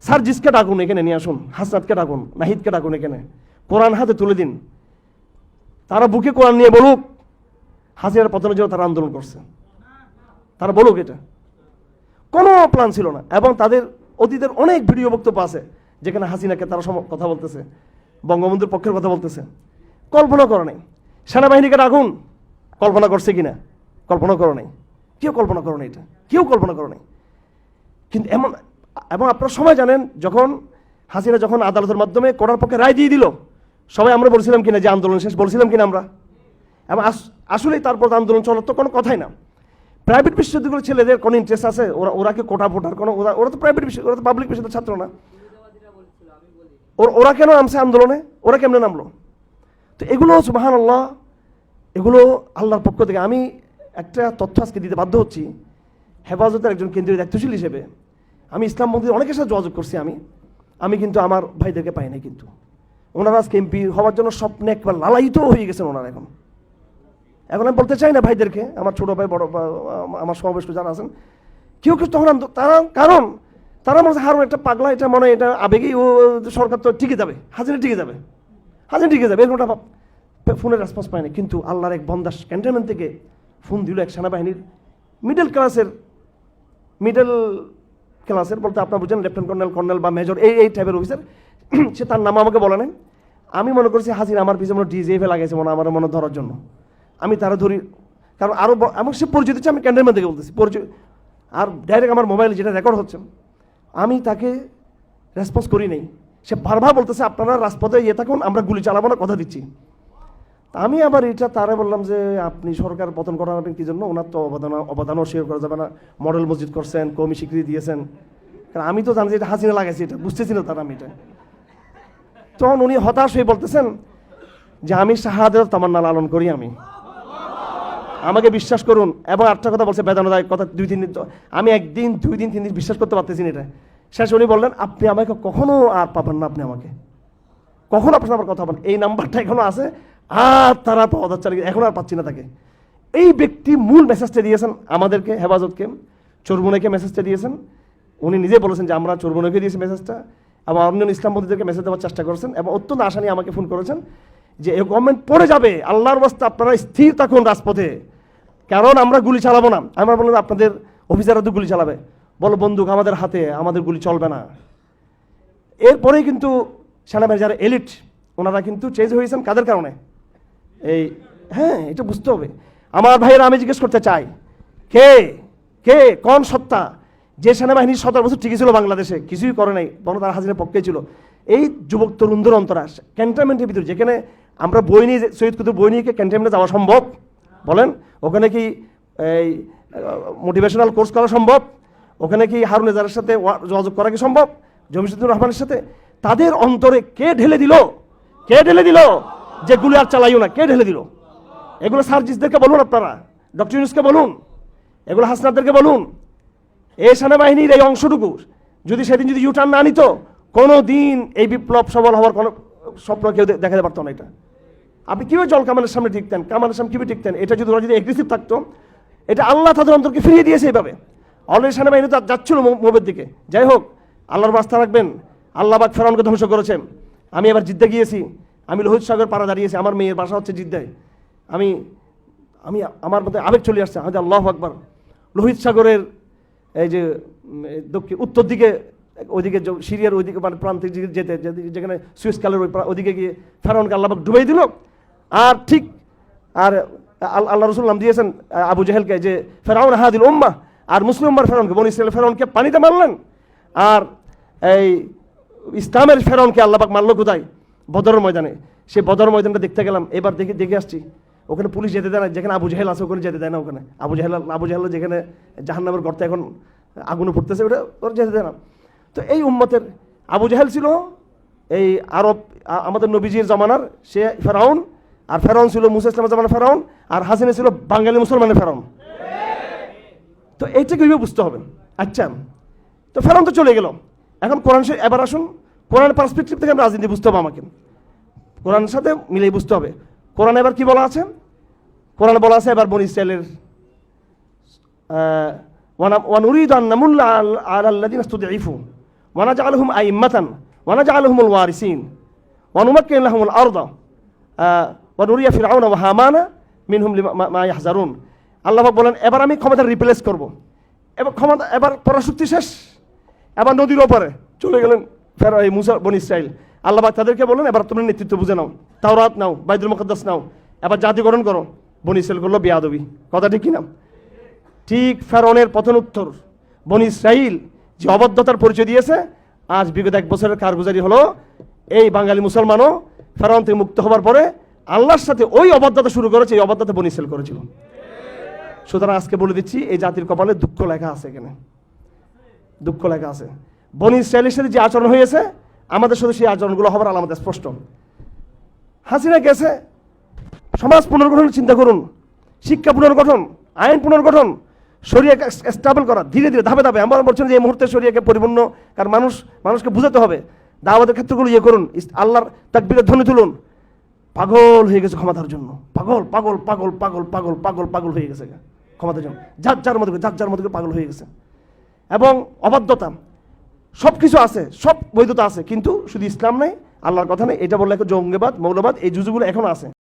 সার্জিসকে ডাকুন এখানে, নিয়ে আসুন। হাসনাতকে ডাকুন নাহিদকে ডাকুন এখানে। কোরআন হাতে তুলে দিন। তারা বুকে কোরআন নিয়ে বলুক, হাসিনার পতনের জন্য তারা আন্দোলন করছে। তারা বলুক এটা। কোনো প্ল্যান ছিল না। এবং তাদের অতীতের অনেক ভিডিও বক্তব্য আছে, যেখানে হাসিনাকে তারা কথা বলতেছে, বঙ্গবন্ধুর পক্ষের কথা বলতেছে। কল্পনা করে নাই। সেনাবাহিনীকে ডাকুন, কল্পনা করছে কিনা? কল্পনা করো নাই। কেউ কল্পনা করো নাই এটা। কেউ কল্পনা করো নাই। কিন্তু এমন এবং আপনারা সবাই জানেন, যখন হাসিনা যখন আদালতের মাধ্যমে কোটার পক্ষে রায় দিয়ে দিল, সবাই আমরা বলছিলাম কিনা যে আন্দোলন শেষ, বলছিলাম কিনা আমরা? এবং আস- আসলেই তারপর আন্দোলন চলার তো কোনো কথাই না। প্রাইভেট বিশ্ববিদ্যালয়ের ছেলেদের কোনো ইন্টারেস্ট আছে? ওরা ওরা কি কোটা ফোটার কোনো, ওরা ওরা তো প্রাইভেট বিশ্ব ওরা তো পাবলিক বিশ্ববিদ্যালয়ের ছাত্র না। ওর- ওরা কেন নামছে আন্দোলনে? ওরা কেমনে নামলো? তো এগুলো সুবাহান আল্লাহ এগুলো আল্লাহর পক্ষ থেকে আমি একটা তথ্য আজকে দিতে বাধ্য হচ্ছি। হেফাজতের একজন কেন্দ্রীয় দায়িত্বশীল হিসেবে। আমি ইসলাম মন্দির অনেকের সাথে যোগাযোগ করছি আমি। আমি কিন্তু আমার ভাইদেরকে পাই নাই কিন্তু। ওনারা আজকে এমপি হওয়ার জন্য স্বপ্নে একবার লালায়িত হয়ে গেছেন ওনারা এখন। এখন আমি বলতে চাই না ভাইদেরকে, আমার ছোট ভাই, বড় আমার সমাবেশ যারা আছেন, কেউ কেউ তখন তারা কারণ তারা মনে হচ্ছে, হারুন একটা পাগলা, এটা মনে হয় এটা আবেগেই ও সরকার তো টিকে যাবে। হাজিরা টিকে যাবে। হাজিরা টিকে যাবে এরকমটা ভাব- ফোনের রেসপন্স পায়নি কিন্তু আল্লাহর এক বন্দাস ক্যান্টনমেন্ট থেকে ফোন দিল এক সেনাবাহিনীর মিডল ক্লাসের মিডল ক্লাসের বলতে আপনার বুঝেন লেফটেন্যান্ট কর্নেল কর্নেল বা মেজর এই এই টাইপের অফিসার সে তার নাম আমাকে বলে নাই। আমি মনে করছি হাজির আমার পিছনে মনে ডিজেফে লাগাইছে মনে আমার মনে ধরার জন্য। আমি তারা ধরি, কারণ আরও এমন সে পরিচিত আমি ক্যান্ডেলম্যান থেকে বলতেছি, পরিচয় আর ডাইরেক্ট আমার মোবাইলে যেটা রেকর্ড হচ্ছে, আমি তাকে রেসপন্স করি নাই। সে বারবার বলতেছে, আপনারা রাজপথে ইয়ে থাকুন, আমরা গুলি চালাবো না, কথা দিচ্ছি। আমি আবার এটা তারা বললাম যে আপনি সরকার পতন করাবেন কি জন্য? ওনার তো অবদান অবদানও শেয়ার করা যাবে না। মডেল মসজিদ করছেন, কমি স্বীকৃতি দিয়েছেন। কারণ আমি তো জানি যে এটা হাসিনা লাগাইছি এটা, বুঝতেছি না তারা আমি এটা। তখন উনি হতাশ হয়ে বলতেছেন যে আমি শাহাদের তামান্না লালন করি আমি। আমাকে বিশ্বাস করুন, এবং আটটা কথা বলছে বেদনাদায়ক কথা, দুই তিন দিন আমি একদিন, দুই দিন, তিন দিন বিশ্বাস করতে পারতেছি না এটা। শেষ উনি বললেন, আপনি আমাকে কখনো আর পাবেন না আপনি আমাকে। কখন আপনার আমার কথা বলেন এই নাম্বারটা এখনও আছে। আর তারা তো চালিয়ে এখন আর পাচ্ছি না তাকে। এই ব্যক্তি মূল মেসেজটা দিয়েছেন আমাদেরকে, হেফাজতকে চরমুনাকে মেসেজটা দিয়েছেন। উনি নিজে বলেছেন যে আমরা চরমুনাকে দিয়েছি মেসেজটা এবং অন্য ইসলামপন্থীদেরকে মেসেজ দেওয়ার চেষ্টা করেছেন, এবং অত্যন্ত আশা নিয়ে আমাকে ফোন করেছেন যে এই গভর্নমেন্ট পড়ে যাবে। আল্লাহর বাস্তে আপনারা স্থির থাকুন রাজপথে। কারণ আমরা গুলি চালাবো না। আমরা বললাম আপনাদের অফিসাররা তো গুলি চালাবে। বলো, বন্দুক আমাদের হাতে, আমাদের গুলি চলবে না। এরপরেই কিন্তু সেনাবাহিনী যারা এলিট ওনারা কিন্তু চেঞ্জ হয়েছেন কাদের কারণে? এই হ্যাঁ এটা বুঝতে হবে। আমার ভাইয়েরা আমি জিজ্ঞেস করতে চাই, কে কে, কোন সত্তা? যে সেনাবাহিনী সতেরো বছর টিকে ছিল বাংলাদেশে, কিছুই করে নাই, বরং তারা হাজিরের পক্ষে ছিল। এই যুবক তরুণদের অন্তরা ক্যান্টনমেন্টের ভিতরে, যেখানে আমরা বই নিয়ে সৈয়দ কুতুব বই নিয়ে ক্যান্টনমেন্টে যাওয়া সম্ভব? বলেন, ওখানে কি এই মোটিভেশনাল কোর্স করা সম্ভব? ওখানে কি হারুন এজারের সাথে যোগাযোগ করা কি সম্ভব? জমিসুদ্দুর রহমানের সাথে? তাদের অন্তরে কে ঢেলে দিল? কে ঢেলে দিল? যে গুলি আর চালাইও না, কে ঢেলে দিল? এগুলো সার্জিসদেরকে বলুন আপনারা, ডক্টর ইউনুসকে বলুন, এগুলো হাসনাদেরকে বলুন। এই সেনাবাহিনীর এই অংশটুকু, যদি সেদিন যদি ইউটার্ন না নিত কোনো দিন এই বিপ্লব সবল হওয়ার কোনো স্বপ্ন কেউ দেখাতে পারতো না এটা। আপনি কীভাবে জল কামানের সামনে টিকতেন? কামানের সামনে কীভাবে টিকতেন? এটা যদি ওরা যদি এগ্রেসিভ থাকতো, এটা আল্লাহ তাদের অন্তরকে ফিরিয়ে দিয়েছে এইভাবে। অলরেডি সেনাবাহিনী তো যাচ্ছিল মোবের দিকে। যাই হোক, আল্লাহর বাস্তা রাখবেন, আল্লাহ বাক ফেরাউনকে ধ্বংস করেছেন। আমি এবার জিদ্দা গিয়েছি। আমি লোহিত সাগর পাড়া দাঁড়িয়েছি, আমার মেয়ের বাসা হচ্ছে জিদ্দায়। আমি আমি, আমার মধ্যে আবেগ চলে আসছে হয়তো আল্লাহ আকবর। লোহিত সাগরের এই যে দক্ষিণ, উত্তর দিকে, ওইদিকে সিরিয়ার ওইদিকে মানে প্রান্তিক দিকে যেতে যেখানে সুইস কালের ওই ওইদিকে গিয়ে ফেরাউনকে আল্লাহ ডুবাই দিল। আর ঠিক, আর আল- আল্লাহ রসুল নাম দিয়েছেন, আবু জাহেলকে, যে ফেরাউন হাদিল উম্মা আর মুসলিম উম্মার ফেরাউনকে, বনি ফেরাউনকে পানিতে মারলেন। আর এই ইসলামের ফেরাউনকে আল্লাহ পাক মারলো কোথায়? বদরের ময়দানে। সে বদর ময়দানটা দেখতে গেলাম, এবার দেখে দেখে আসছি। ওখানে পুলিশ যেতে দেয় না, যেখানে আবু জাহেল আছে ওখানে যেতে দেয় না ওখানে। আবু জাহেল আবু জাহেল যেখানে জাহান্নামের গর্তে এখন আগুনে ফুটতেছে, ওটা ওরা যেতে দেয় না। তো এই উম্মতের আবু জাহেল ছিল এই আরব আমাদের নবীজির জমানার, সে ফেরাউন, আর ফেরাউন ছিল মুসা ইসলামের জামানার ফেরাউন, আর হাসিনে ছিল বাঙালি মুসলমানের ফেরাউন। তো এইটা কীভাবে বুঝতে হবে? আচ্ছা তো ফেরাউন তো চলে গেল। এখন কোরআন শরীফ, এবার আসুন কোরআন পার্সপেক্টিভ থেকে রাজনীতি বুঝতে হবে আমাকে। কোরআনের সাথে মিলিয়ে বুঝতে হবে। কোরআন এবার কি বলা আছে? কোরআনে বলা আছে এবার বনি ইসরায়েলের ওয়ানুরিদ আন্নামুল্লা আল্লাদিন ইফু ওয়ানাজআলহুম আইম্মাতান। ওয়ানাজআলহুমুল ওয়ারিসিন। ওয়ানুমাক্কিন লাহুমুল আরদা। ওয়ানুরিয়া ফিরআউনা ওয়া হামানা মিনহুম মা ইয়াহজারুন। আল্লাহ বলেন, এবার আমি ক্ষমতা রিপ্লেস করব। এবার ক্ষমতা এবার পরাশক্তি শেষ। এবার নদীর ওপারে চলে গেলেন। ফের, এই মুসা, বন ইসরাইল। আল্লাহ তাদেরকে বললেন, এবার তুমি নেতৃত্ব বুঝে নাও। তাওরাত নাও বাইদুল মুকদ্দাস নাও। এবার জাতিকরণ করো। বন ইসরাইল করল বিয়াদবি। কথা ঠিক কিনা ঠিক ফেরনের পতনোত্তর বন ইসরাইল যে অবদ্ধতার পরিচয় দিয়েছে, আজ বিগত এক বছরের কারগুজারি হলো, এই বাঙালি মুসলমানও ফেরন থেকে মুক্ত হবার পরে আল্লাহর সাথে ওই অবদ্ধতা শুরু করেছে, এই অবদ্ধতা বন ইসরাইল করেছিল। সুতরাং আজকে বলে দিচ্ছি, এই জাতির কপালে দুঃখ লেখা আছে এখানে। দুঃখ লেখা আছে। বনি ইসরায়েলের সাথে যে আচরণ হয়েছে, আমাদের সাথে সেই আচরণগুলো হবার আলামত স্পষ্ট। হাসিনা গেছে, সমাজ পুনর্গঠনের চিন্তা করুন, শিক্ষা পুনর্গঠন, আইন পুনর্গঠন শরিয়াকে স্টাবল করা, ধীরে ধীরে, ধাপে ধাপে। আমার বলছেন যে এই মুহূর্তে শরিয়াকে পরিপূর্ণ, কারণ মানুষ, মানুষকে বুঝাতে হবে। দাওয়াতের ক্ষেত্রগুলো ইয়ে করুন আল্লাহর তাকবীরের ধ্বনি তুলুন। পাগল হয়ে গেছে ক্ষমতার জন্য। পাগল পাগল পাগল পাগল পাগল পাগল পাগল হয়ে গেছে ক্ষমতার জন্য। যার যার মধ্যে যার যার মধ্যে পাগল হয়ে গেছে। এবং অবাধ্যতা সব কিছু আছে, সব বৈধতা আছে, কিন্তু শুধু ইসলাম নাই, আল্লাহর কথা নেই, এটা বললে জঙ্গিবাদ, মৌলবাদ, এই জুজুগুলো এখন আছে।